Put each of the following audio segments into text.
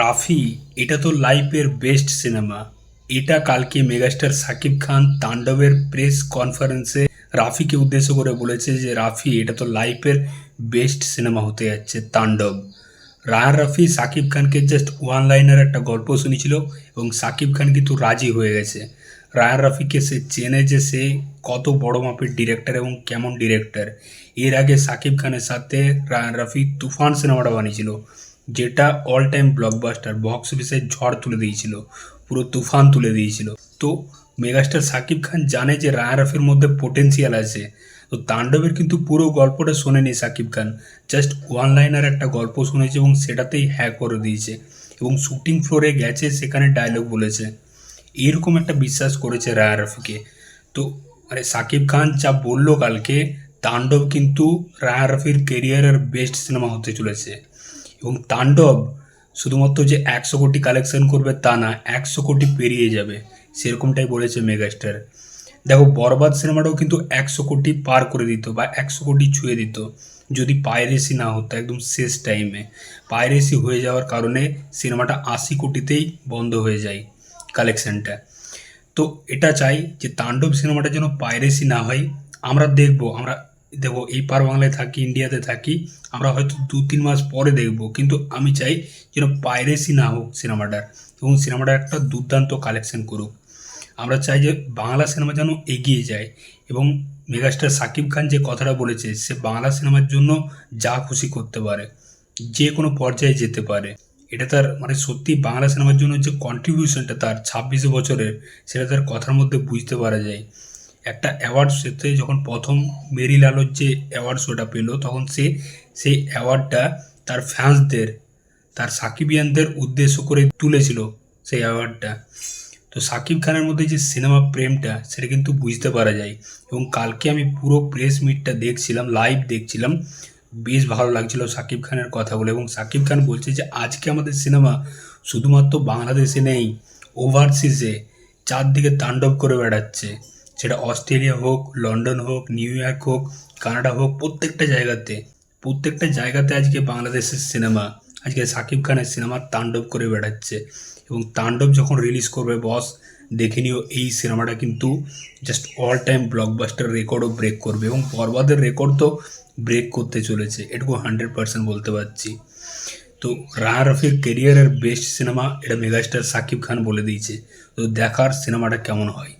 রাফি, এটা তো লাইফের বেস্ট সিনেমা এটা কালকে মেগাস্টার সাকিব খান তাণ্ডবের প্রেস কনফারেন্সে রাফিকে উদ্দেশ্য করে বলেছে যে, রাফি, এটা তো লাইফের বেস্ট সিনেমা হতে যাচ্ছে তাণ্ডব। রায়ান রাফি সাকিব খানকে জাস্ট ওয়ান লাইনের একটা গল্প শুনেছিল এবং সাকিব খান কিন্তু রাজি হয়ে গেছে। রায়ান রাফিকে সে চেনে যে, সে কত বড় মাপের ডিরেক্টর এবং কেমন ডিরেক্টর এর আগে সাকিব খানের সাথে রায়ান রাফি তুফান সিনেমাটা বানিয়েছিল। যেটা অল টাইম ব্লকবাস্টার বক্স অফিসে ঝড় তুলে দিয়েছিল, পুরো তুফান তুলে দিয়েছিল। তো মেগাস্টার সাকিব খান জানে যে রায়ান রাফির মধ্যে পোটেন্সিয়াল আছে। তো তাণ্ডবের কিন্তু পুরো গল্পটা শোনেনি Shakib Khan. Just one liner একটা গল্প শুনেছে এবং সেটাতেই হ্যাক করে দিয়েছে এবং শুটিং ফ্লোরে গেছে, সেখানে ডায়লগ বলেছে। এরকম একটা বিশ্বাস করেছে রায়া রফিকে তো মানে সাকিব খান যা বলল কালকে, তাণ্ডব কিন্তু রায়া রফির কেরিয়ারের বেস্ট সিনেমা হতে চলেছে। এবং তাণ্ডব শুধুমাত্র যে একশো কোটি কালেকশন করবে তা না, একশো কোটি পেরিয়ে যাবে, সেরকমটাই বলেছে মেগাস্টার। দেখো, বরবাদ সিনেমাটাও কিন্তু একশো কোটি পার করে দিত বা একশো কোটি ছুঁয়ে দিত, যদি পাইরেসি না হতো একদম শেষ টাইমে পাইরেসি হয়ে যাওয়ার কারণে সিনেমাটা আশি কোটিতেই বন্ধ হয়ে যায় কালেকশনটা তো এটা চাই যে তাণ্ডব সিনেমাটা যেন পাইরেসি না হয়। আমরা দেখব, আমরা দেখো, এই পার বাংলায় থাকি, ইন্ডিয়াতে থাকি, আমরা হয়তো দু তিন মাস পরে দেখব। কিন্তু আমি চাই যেন পাইরেসি না হোক সিনেমাটার এবং সিনেমাটার একটা দুর্দান্ত কালেকশন করুক। আমরা চাই যে বাংলা সিনেমা যেন এগিয়ে যায় এবং মেগাস্টার সাকিব খান যে কথাটা বলেছে, সে বাংলা সিনেমার জন্য যা খুশি করতে পারে, যে কোনো পর্যায়ে যেতে পারে। এটা তার মানে সত্যি বাংলা সিনেমার জন্য যে কন্ট্রিবিউশনটা তার ছাব্বিশে বছরের, সেটা তার কথার মধ্যে বুঝতে পারা যায়। একটা অ্যাওয়ার্ড শোতে যখন প্রথম মেরি লালোর যে অ্যাওয়ার্ড শোটা পেল, তখন সে সেই অ্যাওয়ার্ডটা তার ফ্যান্সদের তার সাকিবিয়ানদের উদ্দেশ্য করে তুলেছিল সেই অ্যাওয়ার্ডটা তো সাকিব খানের মধ্যে যে সিনেমা প্রেমটা, সেটা কিন্তু বুঝতে পারা যায়। এবং কালকে আমি পুরো প্রেস মিটটা দেখছিলাম লাইভ দেখছিলাম, বেশ ভালো লাগছিল সাকিব খানের কথাগুলো এবং সাকিব খান বলছে যে, আজকে আমাদের সিনেমা শুধুমাত্র বাংলাদেশে নেই ওভারসিজে চারদিকে তাণ্ডব করে বেড়াচ্ছে। সেটা অস্ট্রেলিয়া হোক, লন্ডন হোক, নিউ ইয়র্ক হোক, কানাডা হোক, প্রত্যেকটা জায়গাতে প্রত্যেকটা জায়গাতে আজকে বাংলাদেশের সিনেমা, আজকে সাকিব খানের সিনেমা তাণ্ডব করে বেড়াচ্ছে। এবং তাণ্ডব যখন রিলিজ করবে বস দেখে নিও, এই সিনেমাটা কিন্তু জাস্ট অল টাইম ব্লকবাস্টার রেকর্ডও ব্রেক করবে। এবং বরবাদের রেকর্ড তো ব্রেক করতে চলেছে, এটুকু হান্ড্রেড পার্সেন্ট বলতে পারছি। তো রায়া রফির কেরিয়ারের বেস্ট সিনেমা এটা মেগাস্টার সাকিব খান বলে দিয়েছে। তো দেখার সিনেমাটা কেমন হয়?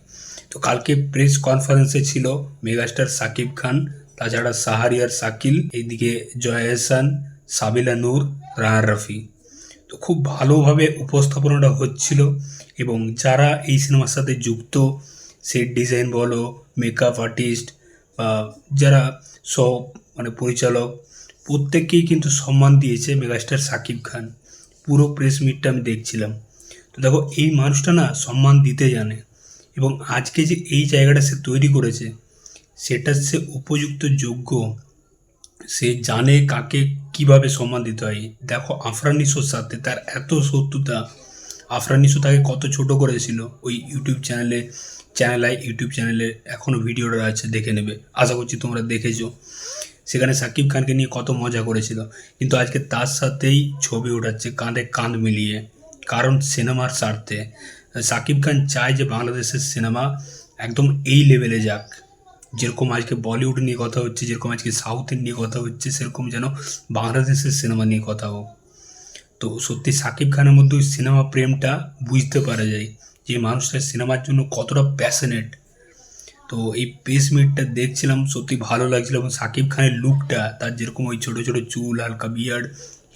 তো কালকে প্রেস কনফারেন্সে ছিল মেগাস্টার সাকিব খান, তাছাড়া সাহারিয়ার সাকিল এইদিকে জয় এহসান, সাবিলা নূর রাহার রফি। তো খুব ভালোভাবে উপস্থাপনাটা হচ্ছিল এবং যারা এই সিনেমার সাথে যুক্ত সেট ডিজাইন বলো মেকআপ আর্টিস্ট বা যারা সব মানে পরিচালক, প্রত্যেককেই কিন্তু সম্মান দিয়েছে মেগাস্টার সাকিব খান। পুরো প্রেস মিটটা আমি দেখছিলাম। তো দেখো এই মানুষটা না সম্মান দিতে জানে। এবং আজকে যে এই জায়গাটা সে তৈরি করেছে, সেটা সে উপযুক্ত যোগ্য, সে জানে কাকে কীভাবে সম্মান দিতে হয়। দেখো আফরানিসোর সাথে তার এত শত্রুতা আফরানিসো তাকে কত ছোট করেছিল ওই ইউটিউব চ্যানেলে, চ্যানেল ইউটিউব চ্যানেলে এখনও ভিডিওটা আছে, দেখে নেবে। আশা করছি তোমরা দেখেছ। সেখানে সাকিব খানকে নিয়ে কত মজা করেছিল। কিন্তু আজকে তার সাথেই ছবি ওঠাচ্ছে কাঁধে কাঁধ মিলিয়ে। কারণ সিনেমার স্বার্থে সাকিব খান চায় যে বাংলাদেশের সিনেমা একদম এই লেভেলে যাক। যেরকম আজকে বলিউড নিয়ে কথা হচ্ছে, যেরকম আজকে সাউথ নিয়ে কথা হচ্ছে, সেরকম যেন বাংলাদেশের সিনেমা নিয়ে কথা হোক। তো সত্যি সাকিব খানের মধ্যে ওই সিনেমা প্রেমটা বুঝতে পারা যায় যে মানুষটা সিনেমার জন্য কতটা প্যাশনেট তো এই পেস মিটটা দেখছিলাম, সত্যি ভালো লাগছিল এবং সাকিব খানের লুকটা তার যেরকম ওই ছোটো ছোটো চুল, হালকা বিয়ার্ড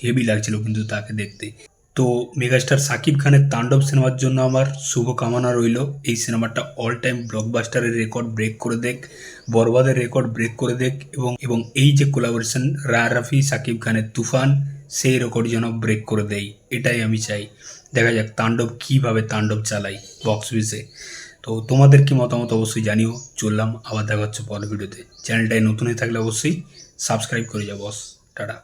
হেভি লাগছিল কিন্তু তাকে দেখতে। তো মেগাস্টার সাকিব খানের তাণ্ডব সিনেমার জন্য আমার শুভকামনা রইল। এই সিনেমাটা অল টাইম ব্লকবাস্টারের রেকর্ড ব্রেক করে দেখ, বরবাদের রেকর্ড ব্রেক করে দেখ এবং এবং এই যে কোলাবোরেশন রা রাফি সাকিব খানের তুফান, সেই রেকর্ড যেন ব্রেক করে দেয় এটাই আমি চাই। দেখা যাক তাণ্ডব কীভাবে তাণ্ডব চালাই বক্স অফিসে তো তোমাদের কি মতামত অবশ্যই জানিও, চললাম আবার দেখা হচ্ছে পরের ভিডিওতে চ্যানেলটায় নতুন হয়ে থাকলে অবশ্যই সাবস্ক্রাইব করে যাও বস টাটা।